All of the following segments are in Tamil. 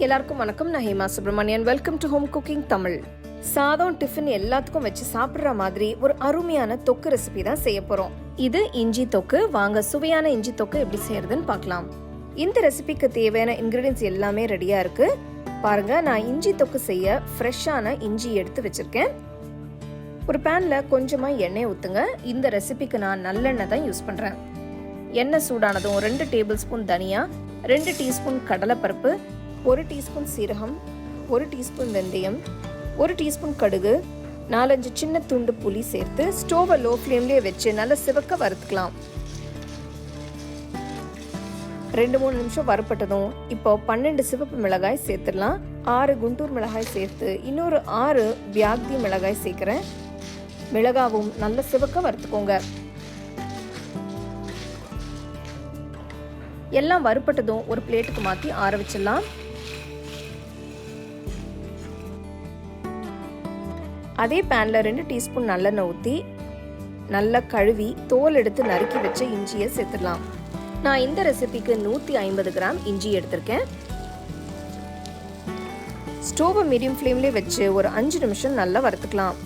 எல்லாருக்கும் வணக்கம். நான் Hema Subramanian welcome to home cooking Tamil சாதம் டிஃபன் எல்லாத்துக்கும் வச்சு சாப்பிட்ற மாதிரி ஒரு அருமையான தொக்கு ரெசிபி தான் செய்ய போறோம். இது இஞ்சி தொக்கு. வாங்க சுவையான இஞ்சி தொக்கு எப்படி செய்யறதுன்னு பார்க்கலாம். இந்த ரெசிபிக்கு தேவையான இன்கிரீடியன்ஸ் எல்லாமே ரெடியா இருக்கு. பாருங்க நான் இஞ்சி தொக்கு செய்ய ஃப்ரெஷ்ஷான இஞ்சி எடுத்து வச்சிருக்கேன். ஒரு பேன்ல கொஞ்சமா எண்ணெய் ஊத்துங்க. இந்த ரெசிபிக்கு நான் நல்லெண்ணெய் தான் யூஸ் பண்றேன். எண்ணெய் சூடானதும் ரெண்டு டேபிள் ஸ்பூன் தனியா ரெண்டு டீஸ்பூன் கடலைப்பருப்பு ஒரு டீஸ்பூன் சீரகம் ஒரு டீஸ்பூன் வெந்தயம் ஒரு டீஸ்பூன் கடுகு நாலஞ்சு சின்ன துண்டு புளி சேர்த்து ஸ்டோவை லோ ஃப்ளேம்லேயே வச்சு நல்லா சிவக்க வறுத்துக்கலாம். ரெண்டு மூணு நிமிஷம் வறுப்பட்டதும் இப்போ பன்னெண்டு சிவப்பு மிளகாய் சேர்த்துடலாம். ஆறு குண்டூர் மிளகாய் சேர்த்து இன்னொரு ஆறு வியாக்தி மிளகாய் சேர்க்குறேன். மிளகாவும் நல்ல சிவக்க வறுத்துக்கோங்க. எல்லாம் வறுப்பட்டதும் ஒரு பிளேட்டுக்கு மாற்றி ஆற வச்சிடலாம். அதே பேனில் ரெண்டு டீஸ்பூன் நல்லெண்ணெய் ஊற்றி நல்லா கழுவி தோல் எடுத்து நறுக்கி வச்ச இஞ்சியை சேர்த்துடலாம். நான் இந்த ரெசிபிக்கு நூற்றி ஐம்பது கிராம் இஞ்சி எடுத்திருக்கேன். ஸ்டோவை மீடியம் ஃப்ளேம்லேயே வச்சு ஒரு அஞ்சு நிமிஷம் நல்லா வறுத்துக்கலாம்.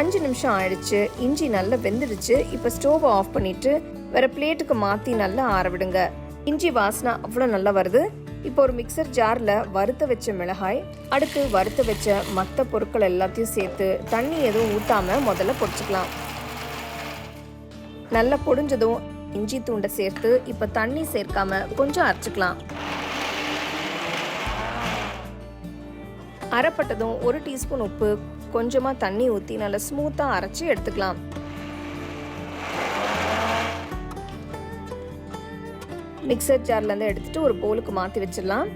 அஞ்சு நிமிஷம் ஆயிடுச்சு இஞ்சி நல்லா வெந்துடுச்சு. இப்போ ஸ்டோவை ஆஃப் பண்ணிட்டு வேற பிளேட்டுக்கு மாற்றி நல்லா ஆற விடுங்க. இஞ்சி வாசனை அவ்வளோ நல்லா வருது. இப்போ ஒரு மிக்சர் ஜாரில் வறுத்த வச்ச மிளகாய் அடுத்து வறுத்த வச்ச மற்ற பொருட்கள் எல்லாத்தையும் சேர்த்து தண்ணி எதுவும் ஊற்றாம முதல்ல பொடிச்சுக்கலாம். நல்லா பொடிஞ்சதும் இஞ்சி தூண்டை சேர்த்து இப்போ தண்ணி சேர்க்காம கொஞ்சம் அரைச்சிக்கலாம். அரைப்பட்டதும் ஒரு டீஸ்பூன் உப்பு கொஞ்சமாக தண்ணி ஊற்றி நல்லா ஸ்மூத்தாக அரைச்சி எடுத்துக்கலாம். மிக்சர் ஜார்லேருந்து எடுத்துட்டு ஒரு போலுக்கு மாற்றி வச்சிடலாம்.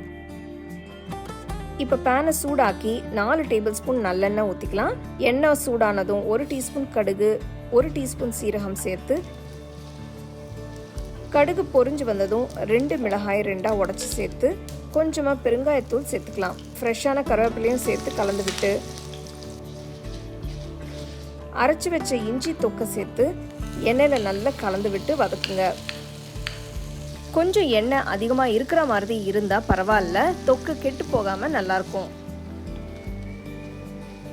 இப்போ பேனை சூடாக்கி நாலு டேபிள் ஸ்பூன் நல்லெண்ணெய் ஊற்றிக்கலாம் எண்ணெய் சூடானதும் ஒரு டீஸ்பூன் கடுகு ஒரு டீஸ்பூன் சீரகம் சேர்த்து கடுகு பொறிஞ்சு வந்ததும் ரெண்டு மிளகாய் ரெண்டாக உடச்சி சேர்த்து கொஞ்சமாக பெருங்காயத்தூள் சேர்த்துக்கலாம். ஃப்ரெஷ்ஷான கருவேப்பிலையும் சேர்த்து கலந்து விட்டு அரைச்சி வச்ச இஞ்சி தொக்கை சேர்த்து எண்ணெயில் நல்லா கலந்து விட்டு வதக்குங்க. கொஞ்சம் எண்ணெய் அதிகமாக இருக்கிற மாதிரி இருந்தால் பரவாயில்ல. தொக்கு கெட்டு போகாமல் நல்லாயிருக்கும்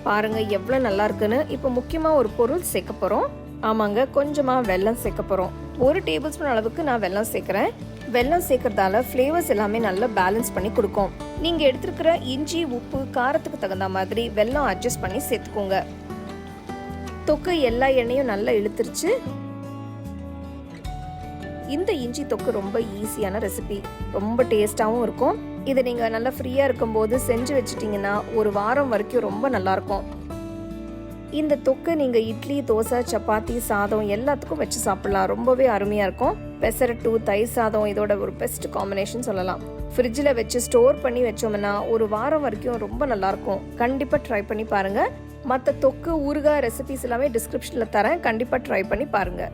பாருங்கள் எவ்வளோ நல்லா இருக்குன்னு இப்போ முக்கியமாக ஒரு பொருள் சேர்க்க போகிறோம் ஆமாங்க கொஞ்சமாக வெல்லம் சேர்க்க போகிறோம் ஒரு டேபிள் ஸ்பூன் அளவுக்கு நான் வெல்லம் சேர்க்குறேன். வெல்லம் சேர்க்கறதால ஃப்ளேவர்ஸ் எல்லாமே நல்லா பேலன்ஸ் பண்ணி கொடுக்கும். நீங்கள் எடுத்துருக்கிற இஞ்சி உப்பு காரத்துக்கு தகுந்த மாதிரி வெல்லம் அட்ஜஸ்ட் பண்ணி சேர்த்துக்கோங்க. தொக்கு எல்லா எண்ணெயும் நல்லா இழுத்துருச்சு. இந்த இஞ்சி தொக்கு ரொம்ப ஈஸியான ரெசிபி ரொம்ப டேஸ்டாகவும் இருக்கும். இதை நீங்கள் நல்லா ஃப்ரீயாக இருக்கும்போது செஞ்சு வச்சிட்டிங்கன்னா ஒரு வாரம் வரைக்கும் ரொம்ப நல்லாயிருக்கும். இந்த தொக்கு நீங்கள் இட்லி தோசை சப்பாத்தி சாதம் எல்லாத்துக்கும் வச்சு சாப்பிட்லாம். ரொம்பவே அருமையாக இருக்கும். பெசரட்டு தயிர் சாதம் இதோட ஒரு பெஸ்ட் காம்பினேஷன் சொல்லலாம். ஃப்ரிட்ஜில் வச்சு ஸ்டோர் பண்ணி வச்சோம்னா ஒரு வாரம் வரைக்கும் ரொம்ப நல்லாயிருக்கும். கண்டிப்பாக ட்ரை பண்ணி பாருங்கள் மற்ற தொக்கு ஊறுகாய் ரெசிபிஸ் எல்லாமே டிஸ்கிரிப்ஷனில் தரேன். கண்டிப்பாக ட்ரை பண்ணி பாருங்கள்